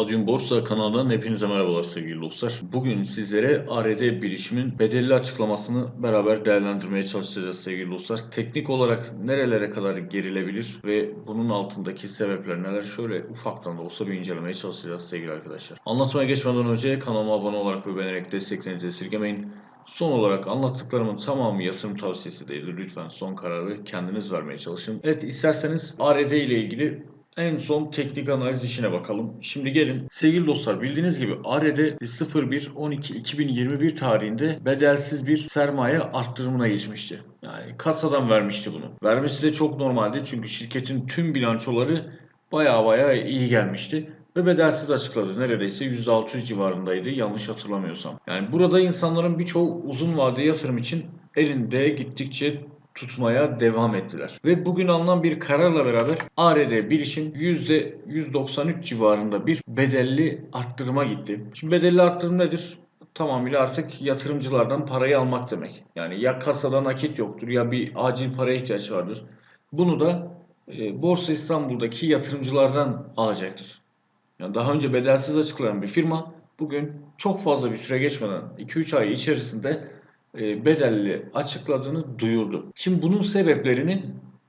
Adyum Borsa kanalından hepinize merhabalar sevgili dostlar. Bugün sizlere ARD bilişimin bedelli açıklamasını beraber değerlendirmeye çalışacağız sevgili dostlar. Teknik olarak nerelere kadar gerilebilir ve bunun altındaki sebepler neler şöyle ufaktan da olsa bir incelemeye çalışacağız sevgili arkadaşlar. Anlatmaya geçmeden önce kanalıma abone olarak ve beğenerek desteklerinizi esirgemeyin. Son olarak anlattıklarımın tamamı yatırım tavsiyesi değildir. Lütfen son kararı kendiniz vermeye çalışın. Evet isterseniz ARD ile ilgili en son teknik analiz işine bakalım. Şimdi gelin sevgili dostlar bildiğiniz gibi ARD 01-12-2021 tarihinde bedelsiz bir sermaye arttırımına geçmişti. Yani kasadan vermişti bunu. Vermesi de çok normaldi çünkü şirketin tüm bilançoları baya baya iyi gelmişti. Ve bedelsiz açıkladı. Neredeyse %600 civarındaydı yanlış hatırlamıyorsam. Yani burada insanların birçoğu uzun vadeli yatırım için elinde gittikçe tutmaya devam ettiler. Ve bugün alınan bir kararla beraber ARD bilişim %193 civarında bir bedelli arttırıma gitti. Şimdi bedelli arttırım nedir? Tamamıyla artık yatırımcılardan parayı almak demek. Yani ya kasada nakit yoktur ya bir acil paraya ihtiyaç vardır. Bunu da e, Borsa İstanbul'daki yatırımcılardan alacaktır. Yani daha önce bedelsiz açıklayan bir firma bugün çok fazla bir süre geçmeden 2-3 ay içerisinde bedelli açıkladığını duyurdu. Şimdi bunun sebeplerini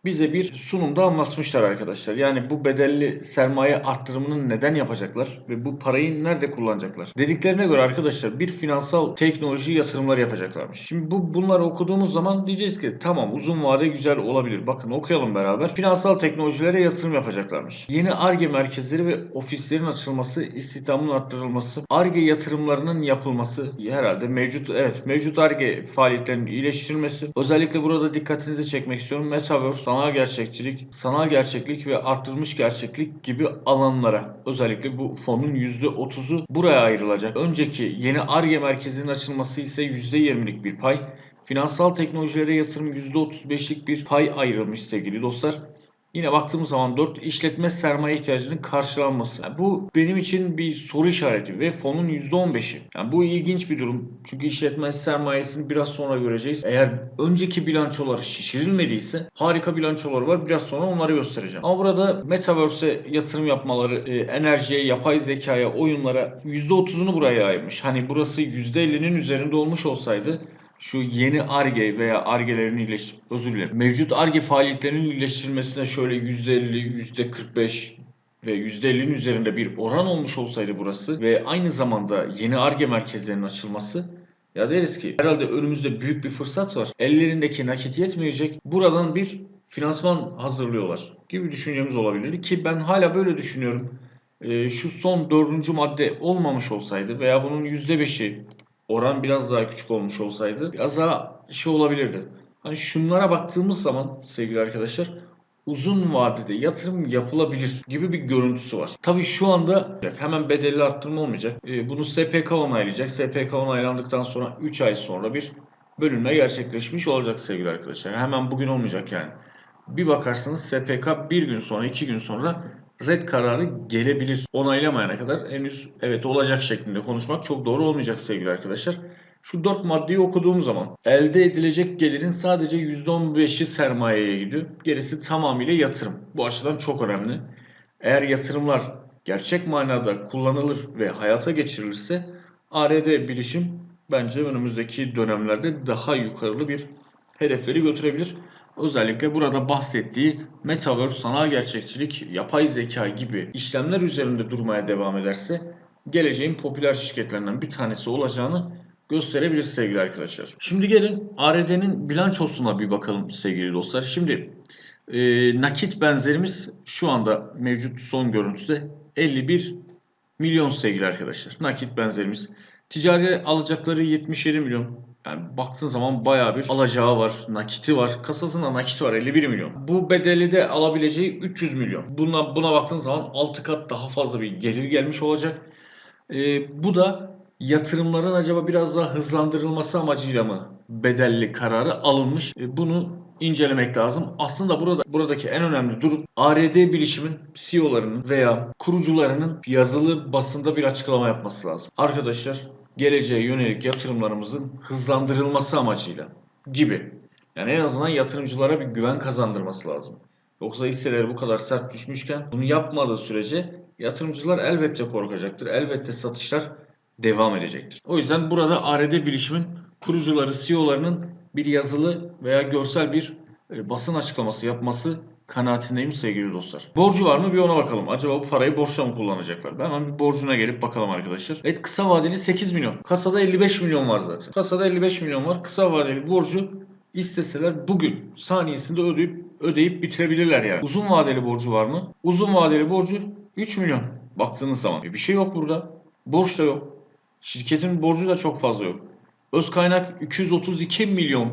bize bir sunumda anlatmışlar arkadaşlar. Yani bu bedelli sermaye arttırımını neden yapacaklar ve bu parayı nerede kullanacaklar? Dediklerine göre arkadaşlar bir finansal teknoloji yatırımları yapacaklarmış. Şimdi bu bunları okuduğumuz zaman diyeceğiz ki tamam uzun vade güzel olabilir. Bakın okuyalım beraber. Finansal teknolojilere yatırım yapacaklarmış. Yeni ARGE merkezleri ve ofislerin açılması, istihdamın arttırılması, ARGE yatırımlarının yapılması herhalde mevcut evet mevcut ARGE faaliyetlerinin iyileştirilmesi. Özellikle burada dikkatinizi çekmek istiyorum. Metaverse sanal gerçekçilik, sanal gerçeklik ve arttırılmış gerçeklik gibi alanlara özellikle bu fonun %30'u buraya ayrılacak. Önceki yeni ARGE merkezinin açılması ise %20'lik bir pay. Finansal teknolojilere yatırım %35'lik bir pay ayrılmış sevgili dostlar. Yine baktığımız zaman 4 işletme sermaye ihtiyacının karşılanması. Yani bu benim için bir soru işareti ve fonun %15'i. Yani bu ilginç bir durum. Çünkü işletme sermayesini biraz sonra göreceğiz. Eğer önceki bilançolar şişirilmediyse harika bilançolar var. Biraz sonra onları göstereceğim. Ama burada Metaverse'e yatırım yapmaları, e, enerjiye, yapay zekaya, oyunlara %30'unu buraya ayırmış. Hani burası %50'nin üzerinde olmuş olsaydı şu yeni ARGE veya ARGE'lerin iyileş özür dilerim. Mevcut ARGE faaliyetlerinin iyileştirilmesine şöyle %50, %45 ve %50'nin üzerinde bir oran olmuş olsaydı burası ve aynı zamanda yeni ARGE merkezlerinin açılması ya deriz ki herhalde önümüzde büyük bir fırsat var. Ellerindeki nakit yetmeyecek. Buradan bir finansman hazırlıyorlar gibi düşüncemiz olabilirdi ki ben hala böyle düşünüyorum. Ee, şu son dördüncü madde olmamış olsaydı veya bunun %5'i oran biraz daha küçük olmuş olsaydı biraz daha şey olabilirdi. Hani şunlara baktığımız zaman sevgili arkadaşlar uzun vadede yatırım yapılabilir gibi bir görüntüsü var. Tabii şu anda hemen bedelli arttırma olmayacak. Ee, bunu SPK onaylayacak. SPK onaylandıktan sonra 3 ay sonra bir bölünme gerçekleşmiş olacak sevgili arkadaşlar. Hemen bugün olmayacak yani. Bir bakarsınız SPK bir gün sonra, iki gün sonra red kararı gelebilir. Onaylamayana kadar henüz evet olacak şeklinde konuşmak çok doğru olmayacak sevgili arkadaşlar. Şu 4 maddeyi okuduğum zaman elde edilecek gelirin sadece %15'i sermayeye gidiyor. Gerisi tamamıyla yatırım. Bu açıdan çok önemli. Eğer yatırımlar gerçek manada kullanılır ve hayata geçirilirse ARD bilişim bence önümüzdeki dönemlerde daha yukarılı bir hedefleri götürebilir. Özellikle burada bahsettiği Metaverse, sanal gerçekçilik, yapay zeka gibi işlemler üzerinde durmaya devam ederse geleceğin popüler şirketlerinden bir tanesi olacağını gösterebilir sevgili arkadaşlar. Şimdi gelin ARD'nin bilançosuna bir bakalım sevgili dostlar. Şimdi e, nakit benzerimiz şu anda mevcut son görüntüde 51 milyon sevgili arkadaşlar. Nakit benzerimiz. Ticari alacakları 77 milyon. Yani baktığın zaman bayağı bir alacağı var, nakiti var. Kasasında nakit var 51 milyon. Bu bedeli de alabileceği 300 milyon. Buna, buna baktığın zaman 6 kat daha fazla bir gelir gelmiş olacak. Ee, bu da yatırımların acaba biraz daha hızlandırılması amacıyla mı bedelli kararı alınmış? Ee, bunu incelemek lazım. Aslında burada buradaki en önemli durum ARD bilişimin CEO'larının veya kurucularının yazılı basında bir açıklama yapması lazım. Arkadaşlar geleceğe yönelik yatırımlarımızın hızlandırılması amacıyla gibi. Yani en azından yatırımcılara bir güven kazandırması lazım. Yoksa hisseleri bu kadar sert düşmüşken bunu yapmadığı sürece yatırımcılar elbette korkacaktır. Elbette satışlar devam edecektir. O yüzden burada ARD bilişimin kurucuları, CEO'larının bir yazılı veya görsel bir e, basın açıklaması yapması kanaatindeyim sevgili dostlar. Borcu var mı bir ona bakalım. Acaba bu parayı borçla mı kullanacaklar? Ben hemen bir borcuna gelip bakalım arkadaşlar. Evet kısa vadeli 8 milyon. Kasada 55 milyon var zaten. Kasada 55 milyon var. Kısa vadeli borcu isteseler bugün saniyesinde ödeyip ödeyip bitirebilirler yani. Uzun vadeli borcu var mı? Uzun vadeli borcu 3 milyon. Baktığınız zaman bir şey yok burada. Borç da yok. Şirketin borcu da çok fazla yok. Öz kaynak 232 milyon.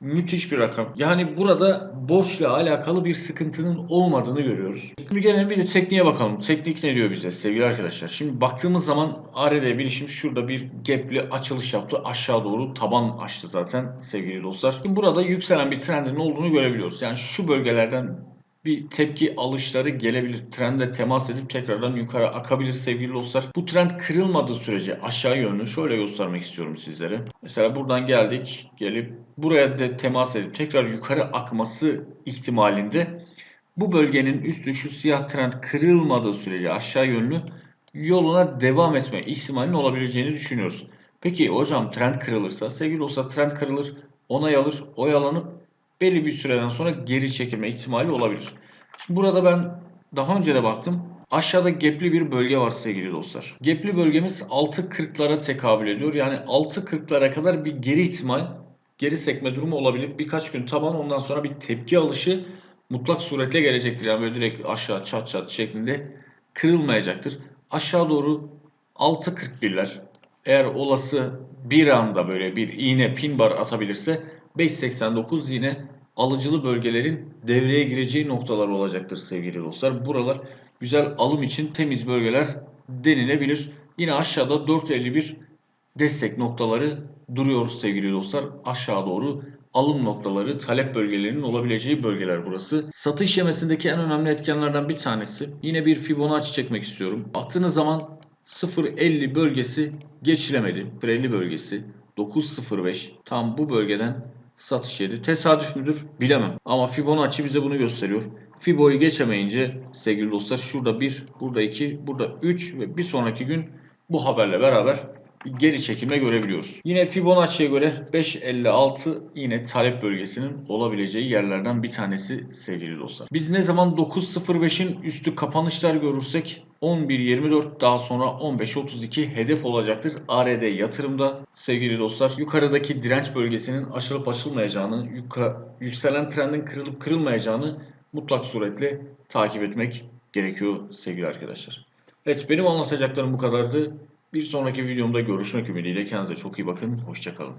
Müthiş bir rakam. Yani burada borçla alakalı bir sıkıntının olmadığını görüyoruz. Şimdi gelelim bir de tekniğe bakalım. Teknik ne diyor bize sevgili arkadaşlar? Şimdi baktığımız zaman ARD bilişim şurada bir gapli açılış yaptı. Aşağı doğru taban açtı zaten sevgili dostlar. Şimdi burada yükselen bir trendin olduğunu görebiliyoruz. Yani şu bölgelerden bir tepki alışları gelebilir. Trende temas edip tekrardan yukarı akabilir sevgili dostlar. Bu trend kırılmadığı sürece aşağı yönlü şöyle göstermek istiyorum sizlere. Mesela buradan geldik. Gelip buraya da temas edip tekrar yukarı akması ihtimalinde bu bölgenin üstü şu siyah trend kırılmadığı sürece aşağı yönlü yoluna devam etme ihtimalinin olabileceğini düşünüyoruz. Peki hocam trend kırılırsa sevgili dostlar trend kırılır onay alır oyalanıp belli bir süreden sonra geri çekilme ihtimali olabilir. Şimdi burada ben daha önce de baktım. Aşağıda gapli bir bölge var sevgili dostlar. Gapli bölgemiz 6.40'lara tekabül ediyor. Yani 6.40'lara kadar bir geri ihtimal, geri sekme durumu olabilir. Birkaç gün taban ondan sonra bir tepki alışı mutlak suretle gelecektir. Yani böyle direkt aşağı çat çat şeklinde kırılmayacaktır. Aşağı doğru 6.41'ler eğer olası bir anda böyle bir iğne pin bar atabilirse 5.89 yine alıcılı bölgelerin devreye gireceği noktalar olacaktır sevgili dostlar. Buralar güzel alım için temiz bölgeler denilebilir. Yine aşağıda 4.51 destek noktaları duruyor sevgili dostlar. Aşağı doğru alım noktaları, talep bölgelerinin olabileceği bölgeler burası. Satış yemesindeki en önemli etkenlerden bir tanesi. Yine bir Fibonacci çekmek istiyorum. Baktığınız zaman 0.50 bölgesi geçilemedi. 0.50 bölgesi 9.05 tam bu bölgeden satış yedi. Tesadüf müdür? Bilemem. Ama Fibonacci bize bunu gösteriyor. Fibo'yu geçemeyince sevgili dostlar şurada 1, burada 2, burada 3 ve bir sonraki gün bu haberle beraber geri çekilme görebiliyoruz. Yine Fibonacci'ye göre 5.56 yine talep bölgesinin olabileceği yerlerden bir tanesi sevgili dostlar. Biz ne zaman 9.05'in üstü kapanışlar görürsek 11.24 daha sonra 15.32 hedef olacaktır. ARD yatırımda sevgili dostlar yukarıdaki direnç bölgesinin aşılıp aşılmayacağını, yükselen trendin kırılıp kırılmayacağını mutlak suretle takip etmek gerekiyor sevgili arkadaşlar. Evet benim anlatacaklarım bu kadardı. Bir sonraki videomda görüşmek ümidiyle kendinize çok iyi bakın. Hoşçakalın.